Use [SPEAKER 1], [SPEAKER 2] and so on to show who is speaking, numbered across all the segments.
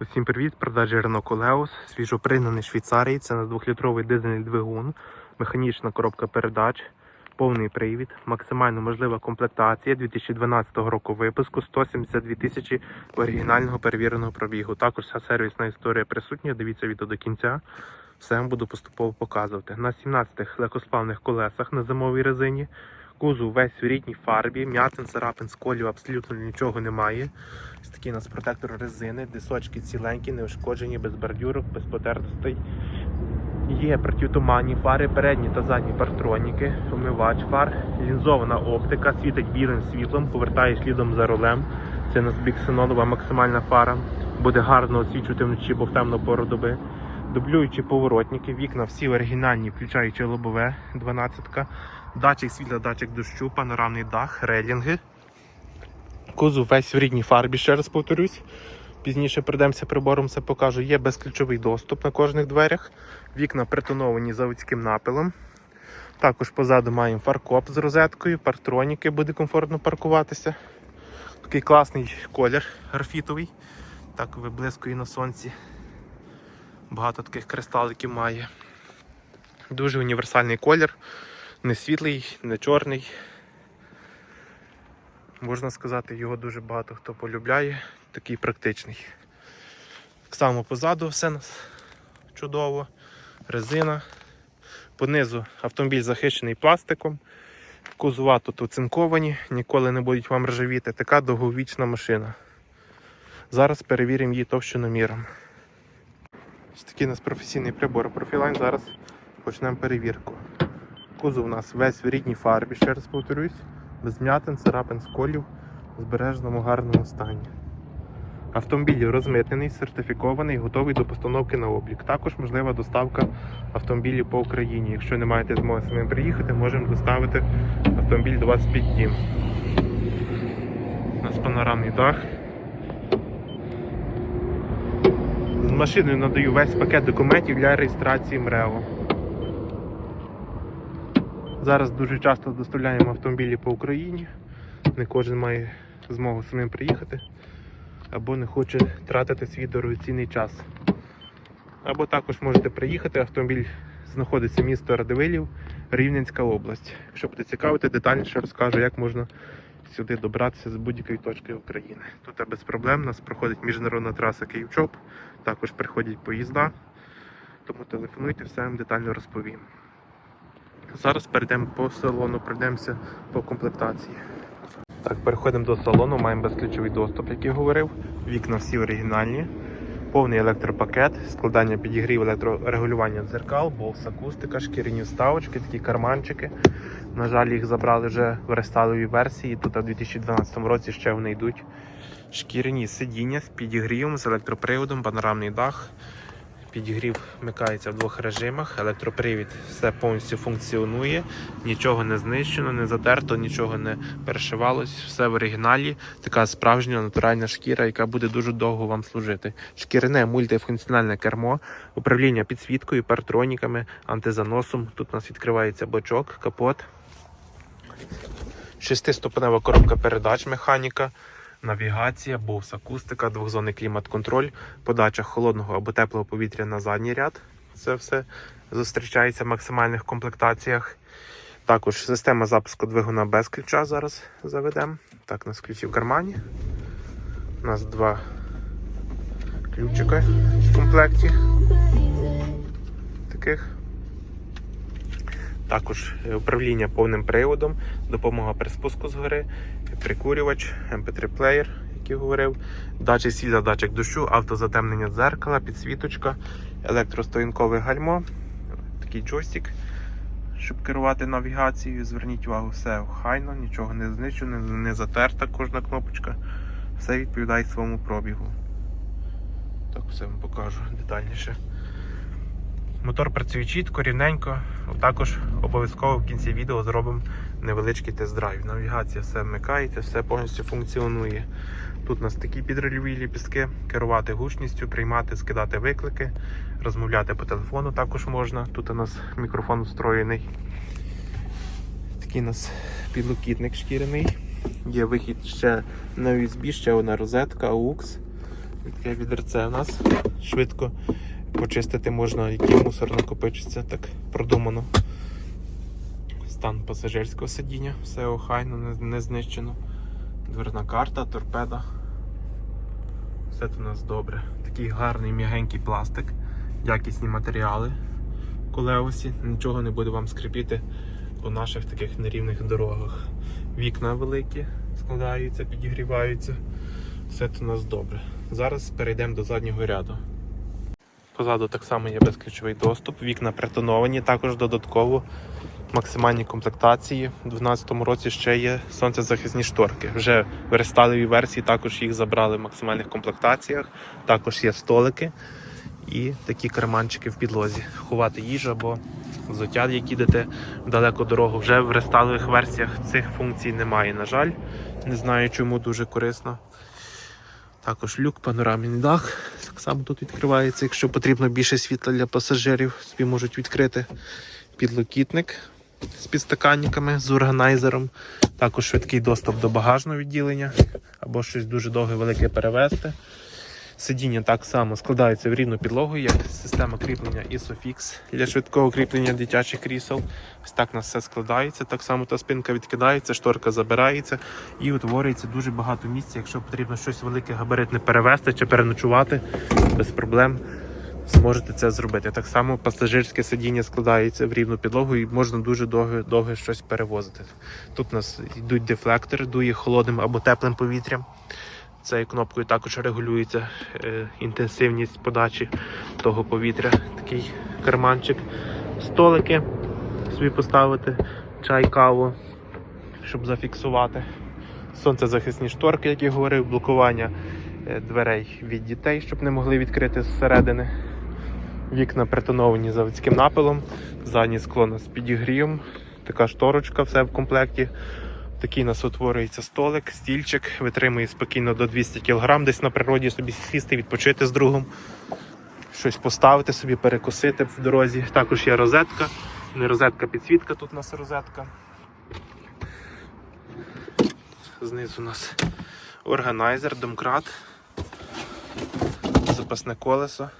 [SPEAKER 1] Усім привіт! Продажі Renault Coleos, свіжопригнаний Швейцарії. Це у нас 2-літровий дизельний двигун, механічна коробка передач, повний привід, максимально можлива комплектація 2012 року випуску, 172 тисячі оригінального перевіреного пробігу. Також вся сервісна історія присутня. Дивіться відео до кінця. Все вам буду поступово показувати. На 17 легкосплавних колесах на зимовій резині. Кузов весь в рідній фарбі, м'ятин, царапин, сколів абсолютно нічого немає. Ось такий у нас протектор резини, дисочки ціленькі, неушкоджені, без бордюрок, без потертостей. Є протитуманні фари, передні та задні партроніки, умивач фар, лінзована оптика, світить білим світлом, повертає слідом за рулем. Це у нас біксенонова максимальна фара. Буде гарно освічувати вночі, бо в темну пору доби. Дублюючі поворотники, вікна всі оригінальні, включаючи лобове 12 датчик світла, датчик дощу, панорамний дах, рейлінги. Кузов весь в рідній фарбі, ще раз повторюсь. Пізніше прийдемося прибором, все покажу. Є безключовий доступ на кожних дверях. Вікна притоновані заводським напилом. Також позаду маємо фаркоп з розеткою, партроніки, буде комфортно паркуватися. Такий класний колір графітовий. Так виблискує на сонці. Багато таких кристаликів має. Дуже універсальний колір. Не світлий, не чорний. Можна сказати, його дуже багато хто полюбляє. Такий практичний. Так само позаду все нас чудово. Резина. Понизу автомобіль захищений пластиком. Кузова тут оцинковані, ніколи не будуть вам ржавіти. Така довговічна машина. Зараз перевіримо її товщиноміром. Ось такий у нас професійний прибор Profiline. Зараз почнемо перевірку. Кузов у нас весь в рідній фарбі, ще раз повторюсь, без м'ятин, царапин, сколів, в збереженому гарному стані. Автомобіль розмитнений, сертифікований, готовий до постановки на облік. Також можлива доставка автомобілів по Україні. Якщо не маєте змоги самим приїхати, можемо доставити автомобіль до вас під дім. У нас панорамний дах. З машиною надаю весь пакет документів для реєстрації МРЕО. Зараз дуже часто доставляємо автомобілі по Україні. Не кожен має змогу самим приїхати або не хоче тратити свій дорогоцінний час. Або також можете приїхати, автомобіль знаходиться місто Радивилів, Рівненська область. Якщо буде цікавити, детальніше розкажу, як можна сюди добратися з будь-якої точки України. Тут без проблем у нас проходить міжнародна траса Київ-Чоп, також приходять поїзда, тому телефонуйте, все вам детально розповім. Зараз перейдемо по салону, пройдемося по комплектації. Так, переходимо до салону, маємо безключовий доступ, як я говорив. Вікна всі оригінальні, повний електропакет, складання підігрів, електрорегулювання дзеркал, болс акустика, шкіряні вставочки, такі карманчики. На жаль, їх забрали вже в рестайловій версії. Тут у 2012 році ще вони йдуть. Шкіряні сидіння з підігрівом, з електроприводом, панорамний дах. Підігрів вмикається в двох режимах, електропривід все повністю функціонує, нічого не знищено, не затерто, нічого не перешивалось, все в оригіналі. Така справжня натуральна шкіра, яка буде дуже довго вам служити. Шкіряне мультифункціональне кермо, управління підсвіткою, партроніками, антизаносом. Тут у нас відкривається бочок, капот. Шестиступенева коробка передач, механіка. Навігація, бовс, акустика, двохзонний клімат-контроль, подача холодного або теплого повітря на задній ряд. Це все зустрічається в максимальних комплектаціях. Також система запуску двигуна без ключа зараз заведемо. Так, у нас ключі в кармані. У нас два ключика в комплекті. Таких. Також управління повним приводом, допомога при спуску згори, прикурювач, mp3 плеєр, як я говорив, датчик світла, датчик дощу, автозатемнення дзеркала, підсвіточка, електростоянкове гальмо, такий джойстик, щоб керувати навігацією. Зверніть увагу, все охайно, нічого не знищено, не затерта кожна кнопочка. Все відповідає своєму пробігу. Так, все вам покажу детальніше. Мотор працює чітко, рівненько. Також обов'язково в кінці відео зробимо невеличкий тест-драйв. Навігація все вмикається, все повністю функціонує. Тут у нас такі підрольові ліпістки, керувати гучністю, приймати, скидати виклики, розмовляти по телефону також можна. Тут у нас мікрофон встроєний. Такий у нас підлокітник шкіряний. Є вихід ще на USB, ще одна розетка, AUX. Таке у нас. Швидко почистити можна, який мусор накопичиться, так продумано. Стан пасажирського сидіння, все охайно, не, знищено. Дверна карта, торпеда. Все тут у нас добре. Такий гарний м'ягенький пластик, якісні матеріали колеосі, нічого не буде вам скрипіти по наших таких нерівних дорогах. Вікна великі складаються, підігріваються. Все тут у нас добре. Зараз перейдемо до заднього ряду. Позаду так само є безключовий доступ, вікна притоновані, також додатково максимальні комплектації. У 2012 році ще є сонцезахисні шторки. Вже в рестайловій версії також їх забрали в максимальних комплектаціях. Також є столики і такі карманчики в підлозі. Ховати їжу або взуття, як їдете в далеку дорогу. Вже в рестайлових версіях цих функцій немає, на жаль. Не знаю чому дуже корисно. Також люк, панорамний дах. Так само тут відкривається. Якщо потрібно більше світла для пасажирів, собі можуть відкрити підлокітник з підстаканниками, з органайзером. Також швидкий доступ до багажного відділення або щось дуже довге велике перевезти. Сидіння так само складається в рівну підлогу, як система кріплення ISOFIX для швидкого кріплення дитячих крісел. Ось так у нас все складається. Так само та спинка відкидається, шторка забирається і утворюється дуже багато місця. Якщо потрібно щось велике габаритне перевезти чи переночувати, без проблем зможете це зробити. Так само пасажирське сидіння складається в рівну підлогу і можна дуже довго, довго щось перевозити. Тут у нас йдуть дефлектори, дує холодним або теплим повітрям. Цією кнопкою також регулюється е, інтенсивність подачі того повітря. Такий карманчик. Столики собі поставити, чай, каву, щоб зафіксувати. Сонцезахисні шторки, як я говорив, блокування е, дверей від дітей, щоб не могли відкрити зсередини. Вікна притоновані заводським напилом, заднє скло з підігрієм, така шторочка, все в комплекті. Такий у нас утворюється столик, стільчик, витримує спокійно до 200 кг, десь на природі собі сісти, відпочити з другом, щось поставити собі, перекусити в дорозі. Також є розетка, не розетка, підсвітка, тут у нас розетка. Знизу у нас органайзер, домкрат, запасне колесо.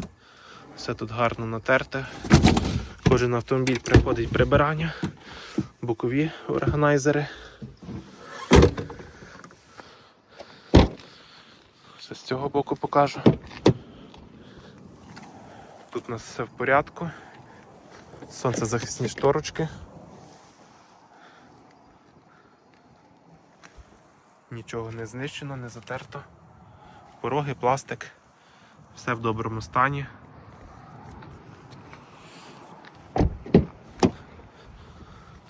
[SPEAKER 1] Все тут гарно натерте. Кожен автомобіль приходить прибирання, бокові органайзери. Ще з цього боку покажу. Тут у нас все в порядку. Сонцезахисні шторочки. Нічого не знищено, не затерто. Пороги, пластик. Все в доброму стані.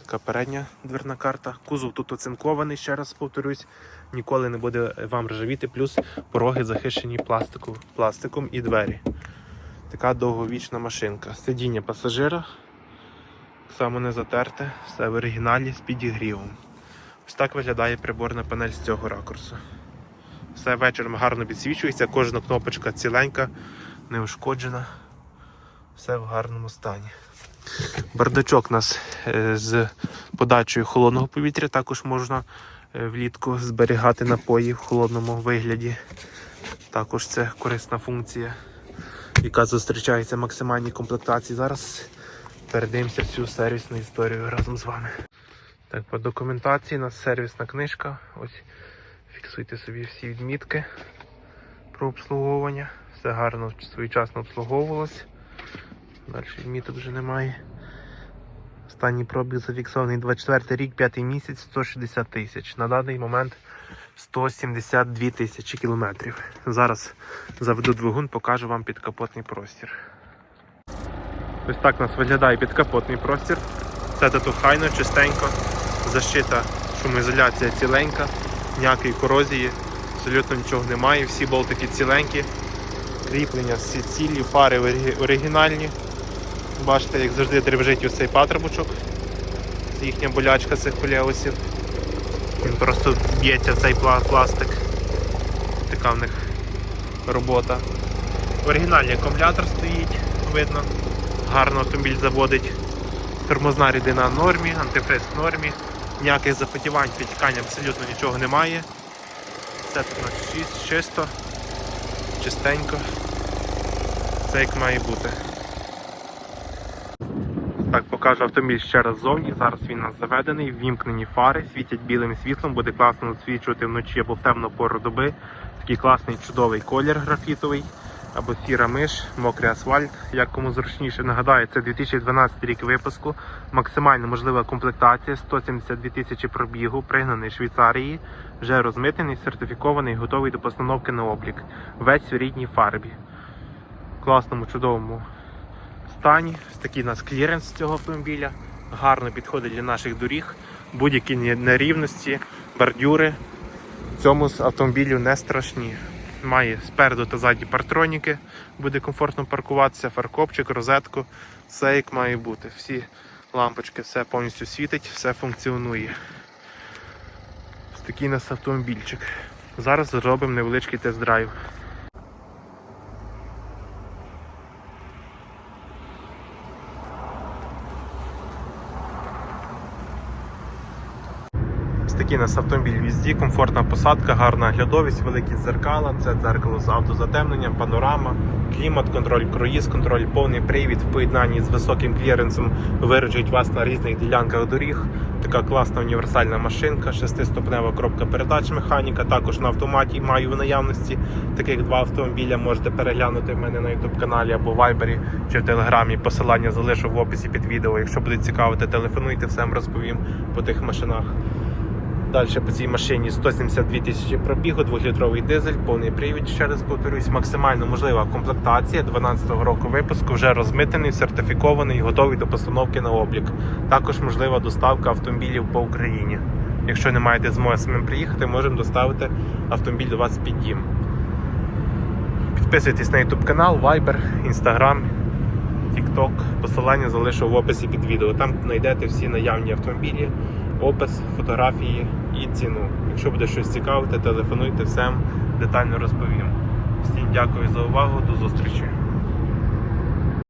[SPEAKER 1] Така передня дверна карта. Кузов тут оцинкований, ще раз повторюсь, ніколи не буде вам ржавіти, плюс пороги захищені пластику, пластиком і двері. Така довговічна машинка. Сидіння пасажира. Само не затерте, все в оригіналі з підігрівом. Ось так виглядає приборна панель з цього ракурсу. Все вечором гарно підсвічується, кожна кнопочка ціленька, не ушкоджена. Все в гарному стані. Бардачок нас е, з подачею холодного повітря також можна е, влітку зберігати напої в холодному вигляді. Також це корисна функція, яка зустрічається в максимальній комплектації. Зараз передивимося всю сервісну історію разом з вами. Так, по документації у нас сервісна книжка. Ось фіксуйте собі всі відмітки про обслуговування. Все гарно своєчасно обслуговувалось. Далі відміток вже немає. Останній пробіг зафіксований 24 рік, 5 місяць, 160 тисяч. На даний момент 172 тисячі кілометрів. Зараз заведу двигун, покажу вам підкапотний простір. Ось так у нас виглядає підкапотний простір. Все тут охайно, чистенько, защита, шумоізоляція ціленька, ніякої корозії, абсолютно нічого немає, всі болтики ціленькі, кріплення всі цілі, фари оригінальні. Бачите, як завжди дребжить ось цей патрубочок. Це їхня болячка цих колеосів. Він просто б'ється в цей пластик. Така в них робота. Оригінальний акумулятор стоїть, видно. Гарно автомобіль заводить. Тормозна рідина в нормі, антифриз в нормі. Ніяких запотівань, підтікань абсолютно нічого немає. Все тут у нас чисто. чистенько. Все як має бути. Покажу автомобіль ще раз ззовні. Зараз він у нас заведений, ввімкнені фари, світять білим світлом, буде класно насвічувати вночі або в темну пору доби. Такий класний чудовий колір графітовий, або сіра миш, мокрий асфальт, як кому зручніше. Нагадаю, це 2012 рік випуску, максимально можлива комплектація, 172 тисячі пробігу, пригнаний Швейцарії, вже розмитений, сертифікований, готовий до постановки на облік. Весь у рідній фарбі. Класному, чудовому стані. Такий у нас кліренс цього автомобіля. Гарно підходить для наших доріг. Будь-які нерівності, бордюри цьому автомобілю не страшні. Має спереду та ззаді партроніки, буде комфортно паркуватися, фаркопчик, розетку, все як має бути. Всі лампочки, все повністю світить, все функціонує. Ось такий у нас автомобільчик. Зараз зробимо невеличкий тест-драйв. Такий у нас автомобіль в їзді, комфортна посадка, гарна оглядовість, великі дзеркала, це дзеркало з автозатемненням, панорама, клімат, контроль, круїз, контроль, повний привід в поєднанні з високим кліренсом вироджують вас на різних ділянках доріг. Така класна універсальна машинка, шестиступнева коробка передач механіка. Також на автоматі маю в наявності таких два автомобіля. Можете переглянути в мене на YouTube каналі або Viber чи в Телеграмі. Посилання залишу в описі під відео. Якщо буде цікавити, телефонуйте, все вам розповім по тих машинах. Далі по цій машині 172 тисячі пробігу, 2-літровий дизель, повний привід, ще раз повторюсь, максимально можлива комплектація 12-го року випуску, вже розмитений, сертифікований, готовий до постановки на облік. Також можлива доставка автомобілів по Україні. Якщо не маєте змоги самим приїхати, можемо доставити автомобіль до вас під дім. Підписуйтесь на YouTube канал, Viber, Instagram, TikTok. Посилання залишу в описі під відео. Там знайдете всі наявні автомобілі, опис, фотографії і ціну. Якщо буде щось цікавити, телефонуйте всім, детально розповім. Всім дякую за увагу, до зустрічі.